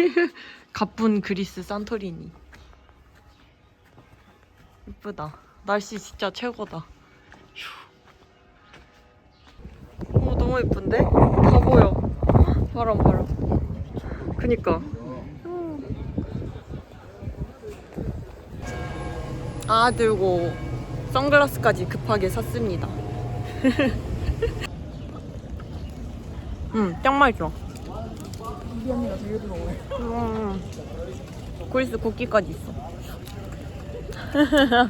가쁜 그리스 산토리니. 이쁘다. 날씨 진짜 최고다. 휴. 오 너무 예쁜데? 다 보여. 바람 바람. 그니까. 아 들고 선글라스까지 급하게 샀습니다. 응, 짱 맛있어. 우리 언니가 되게 부러워해. 음, 그리스 국기까지 있어.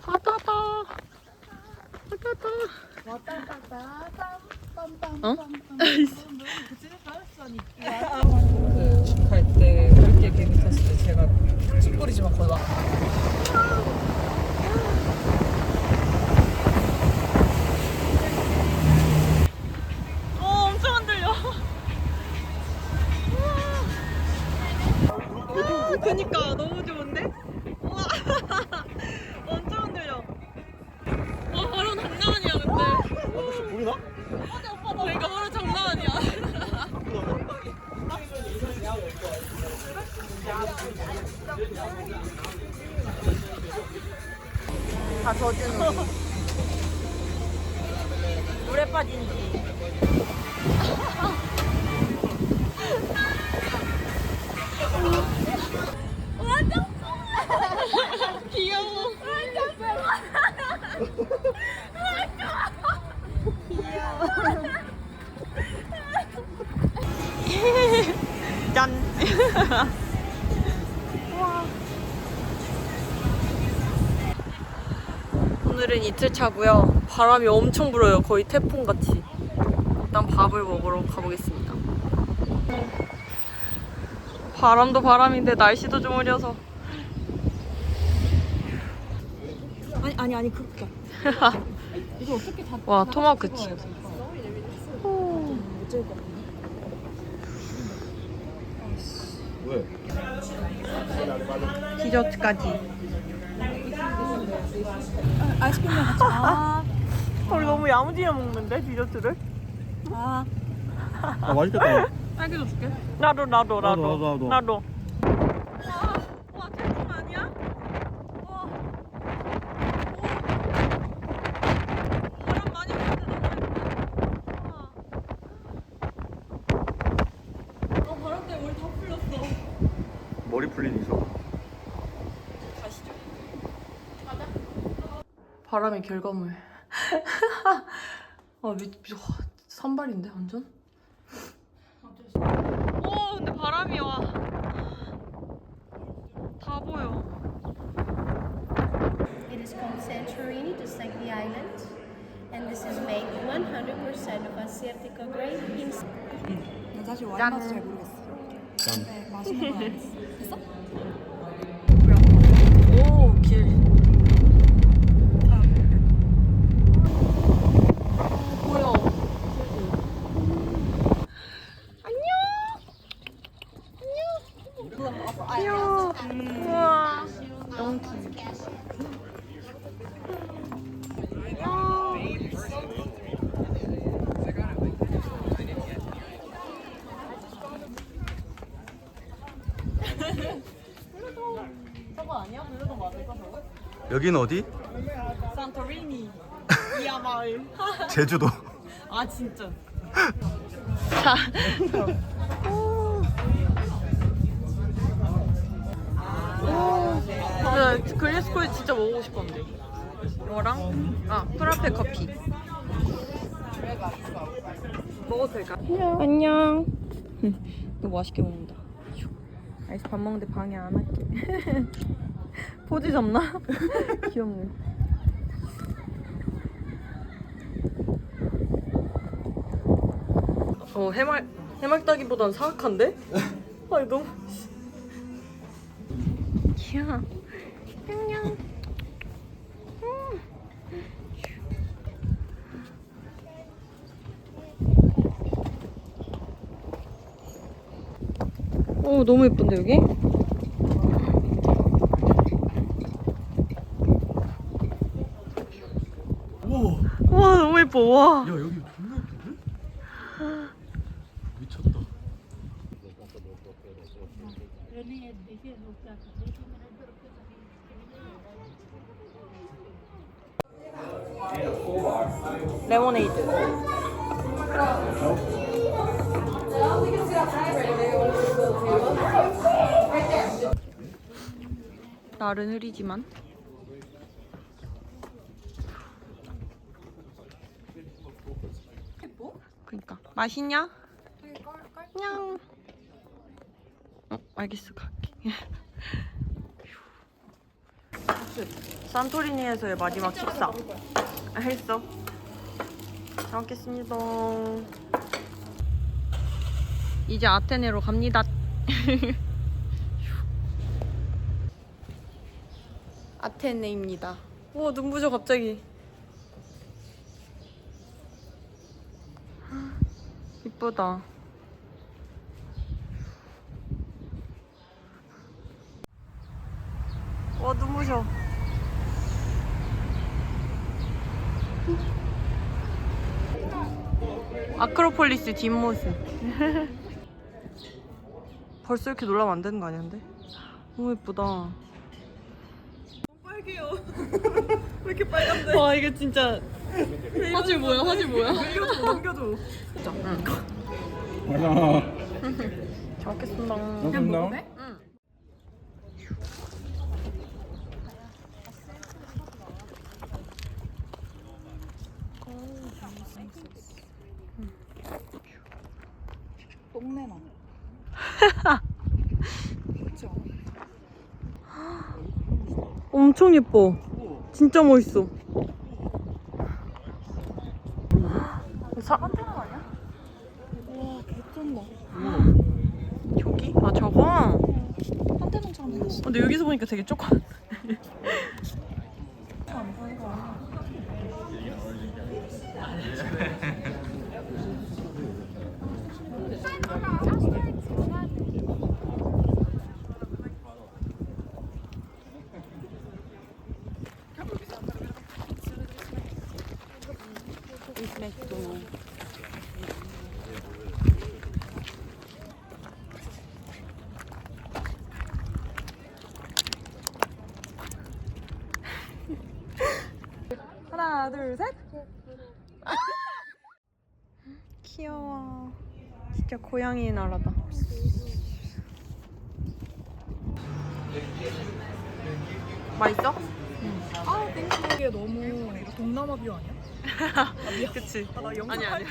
바다다. 바다다. 왔다 갔다 빰빰빰빰. 어? 갈 때, 그렇게 비행기 탔을 때 제가 찌뿌리지만 거의 막. 그니까 너무 좋은데? 우와. 엄청 흔들려. 와, 바로 장난 아니야, 근데. 보이나? 그러니까 바로 장난 아니야. 다 젖은 옷. 물에 빠진 지. 귀여워. 짠. 오늘은 이틀 차고요. 바람이 엄청 불어요. 거의 태풍 같이. 일단 밥을 먹으러 가보겠습니다. 바람도 바람인데 날씨도 좀 흐려서. 아니, 아니, 그렇게. 이거 어떻게 다. 와 토마크치. 어쩔 거 왜? 디저트까지. 아 이스크림이랑 같이. 아, 우리 너무 야무지게 먹는데 디저트를? 아. 아 맛있겠다. 딸기도 줄게. 나도 나도 나도 나도, 나도. 와 태풍 아니야? 와. 오. 바람 많이 부는데 너무 예쁘다. 와. 아 바람 때문에 머리 다 풀렸어. 머리 풀린 이성. 가시죠. 바람의 결과물. 아 미, 미, 와, 산발인데 완전? 오 근데 바람이 와. 다 보여. It is called Santorini, just like the island. And this is made 100% of Asiatico grape in 난 사실 와인 짠. 맛을 잘 모르겠어. 짠. 네, 맛있는 거 알겠어. 됐어? 오 길. 보여. 귀여워. 우와. 너무 귀여워. 저거 아니야? 블루도 맞을까 저거? 여긴 어디? 산토리니 이하 마을. 제주도. 아 진짜. 자. 나 그리스코에 진짜 먹고 싶었는데. 뭐랑? 아 프라페 커피. 먹어도 될까? 안녕. 너 맛있게 먹는다. 아이스 밥 먹는데 방해 안 할게. 포즈 잡나? 귀엽네. 어 해말 해맑다기보단 사악한데? 아니 너무 귀여워. 안녕. 음. 오 너무 예쁜데 여기? 와 너무 예뻐 와. 야 여기 존나 예쁜데? 미쳤다. 레모네이드. 날은 흐리지만 그니까 맛있냐? 냥. 어, 알겠어 갈게. 산토리니에서의 마지막 식사. 아, 했어. 잘 먹겠습니다. 이제 아테네로 갑니다. 아테네입니다. 우와 눈 부셔 갑자기. 이쁘다. 와 눈부셔. 아크로폴리스 뒷모습. 벌써 이렇게 놀라면 안 되는 거 아니야, 근데? 너무 예쁘다. 빨개요. 왜 이렇게 빨간데? 와, 이게 진짜. 화질 뭐야, 화질 뭐야? 넘겨줘, 넘겨줘. 잘 먹겠습니다. 그냥? 응. 똥내 나. 엄청 예뻐. 진짜 멋있어. 사... 한테는 아니야? 와, 개쩐다. 저기? 아, 저거? 한테는처럼 생겼어. 근데 여기서 보니까 되게 조금. 하나, 둘, 셋. 귀여워. 진짜 고양이 나라다. 맛있어? 아, 땡큐. 이게 너무 동남아 뷰 아니야? 그치. 아, 나 영상 아니 아니.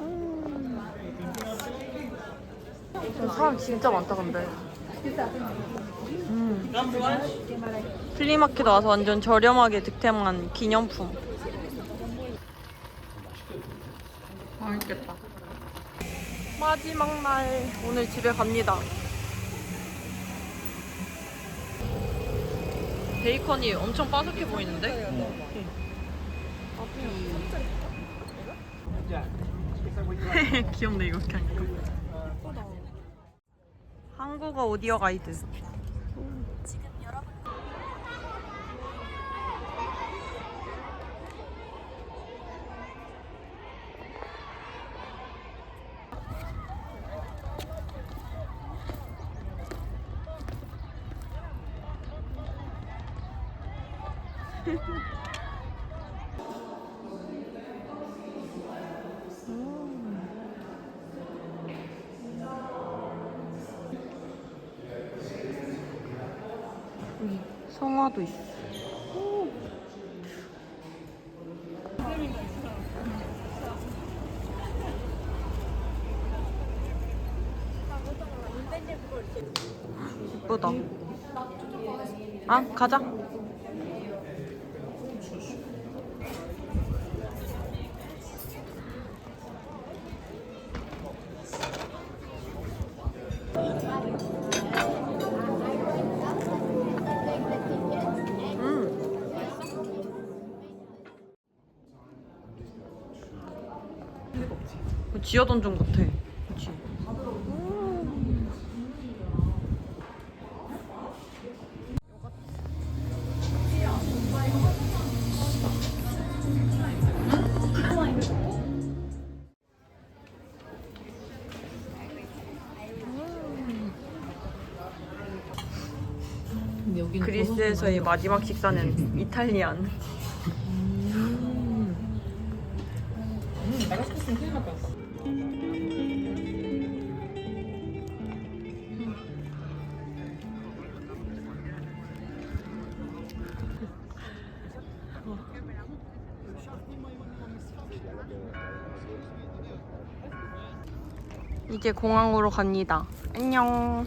음. 사람 진짜 많다 근데. 음. 플리마켓 와서 완전 저렴하게 득템한 기념품. 맛있겠다. 마지막 날 오늘 집에 갑니다. 베이컨이 엄청 바삭해 보이는데? 귀엽네 이거 하니까 한국어 오디오 가이드 성화도 있어. 예쁘다. 아 가자 그 지하 던전 같아. 그치? 그리스에서의 마지막 식사는 이탈리안 이제 공항으로 갑니다. 안녕.